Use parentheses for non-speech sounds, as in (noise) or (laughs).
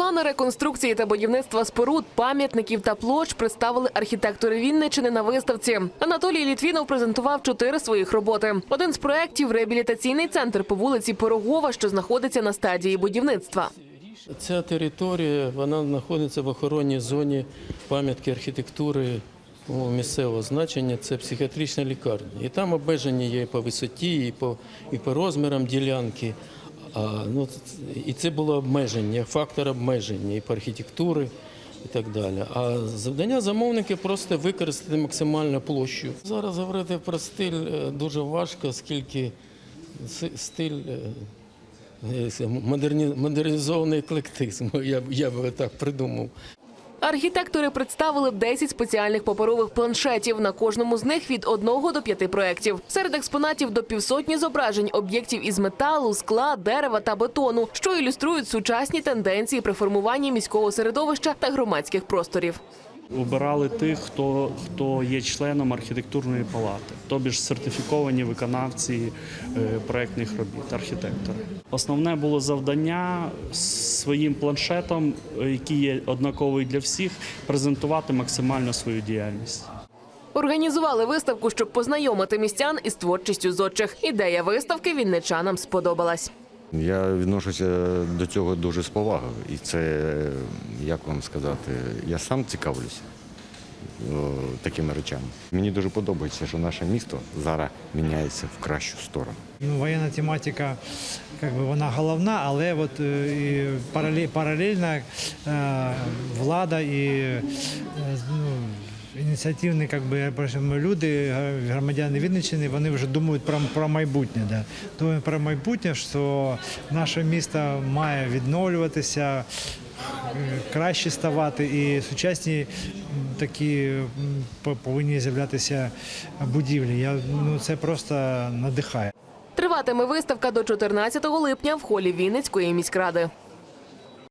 Плани реконструкції та будівництва споруд, пам'ятників та площ представили архітектори Вінничини на виставці. Анатолій Літвінов презентував чотири своїх роботи. Один з проєктів – реабілітаційний центр по вулиці Пирогова, що знаходиться на стадії будівництва. Ця територія вона знаходиться в охоронній зоні пам'ятки архітектури місцевого значення. Це психіатрична лікарня. І там обмеження є по висоті, і по, і по розмірам ділянки. А, ну, і це було обмеження, фактор обмеження і по архітектури. І так далі. А завдання замовника просто використати максимальну площу. Зараз говорити про стиль е, дуже важко, оскільки стиль е, Е, модернізований еклектизм, (laughs) я, я би так придумав. Архітектори представили 10 спеціальних паперових планшетів. На кожному з них від одного до п'яти проєктів. Серед експонатів до півсотні зображень об'єктів із металу, скла, дерева та бетону, що ілюструють сучасні тенденції при формуванні міського середовища та громадських просторів. Обирали тих, хто, хто є членом архітектурної палати, тобі ж сертифіковані виконавці е, проектних робіт, архітектори. Основне було завдання своїм планшетом, е, який є однаковий для всіх, презентувати максимально свою діяльність. Організували виставку, щоб познайомити містян із творчістю зодчих. Ідея виставки вінничанам сподобалась. Я відношуся до цього дуже з повагою. І це, як вам сказати, я сам цікавлюся такими речами. Мені дуже подобається, що наше місто зараз міняється в кращу сторону. Ну, воєнна тематика, как би, вона головна, але от, е, і паралель, паралельно е, влада і е, ну, ініціативні как би, причому люди, громадяни Вінниччини, вони вже думають про, про майбутнє. Да. Думають про майбутнє, що наше місто має відновлюватися, краще ставати, і сучасні такі повинні з'являтися будівлі. Я, ну, це просто надихає. Триватиме виставка до 14 липня в холі Вінницької міськради.